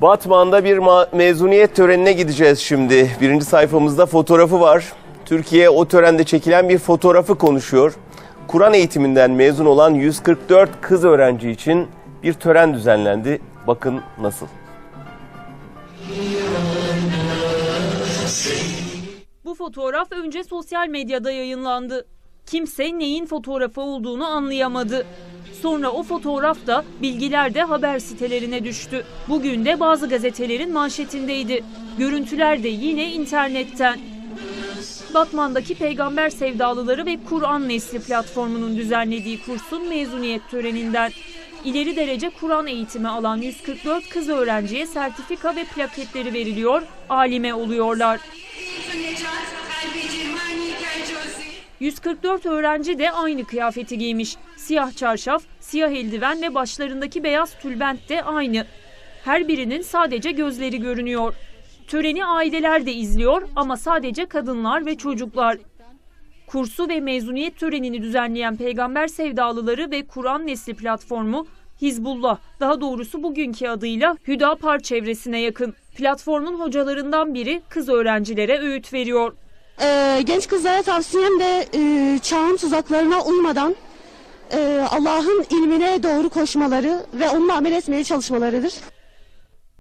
Batman'da bir mezuniyet törenine gideceğiz şimdi. Birinci sayfamızda fotoğrafı var. Türkiye o törende çekilen bir fotoğrafı konuşuyor. Kur'an eğitiminden mezun olan 144 kız öğrenci için bir tören düzenlendi. Bakın nasıl. Bu fotoğraf önce sosyal medyada yayınlandı. Kimse neyin fotoğrafı olduğunu anlayamadı. Sonra o fotoğraf da bilgiler de haber sitelerine düştü. Bugün de bazı gazetelerin manşetindeydi. Görüntüler de yine internetten. Batman'daki Peygamber Sevdalıları ve Kur'an Nesli platformunun düzenlediği kursun mezuniyet töreninden. İleri derece Kur'an eğitimi alan 144 kız öğrenciye sertifika ve plaketleri veriliyor, alime oluyorlar. 144 öğrenci de aynı kıyafeti giymiş. Siyah çarşaf, siyah eldiven ve başlarındaki beyaz tülbent de aynı. Her birinin sadece gözleri görünüyor. Töreni aileler de izliyor ama sadece kadınlar ve çocuklar. Kursu ve mezuniyet törenini düzenleyen Peygamber Sevdalıları ve Kur'an Nesli platformu Hizbullah, daha doğrusu bugünkü adıyla Hüdapar çevresine yakın. Platformun hocalarından biri kız öğrencilere öğüt veriyor. Ee, genç kızlara tavsiyem de e, çağın tuzaklarına uymadan e, Allah'ın ilmine doğru koşmaları ve onunla amel etmeye çalışmalarıdır.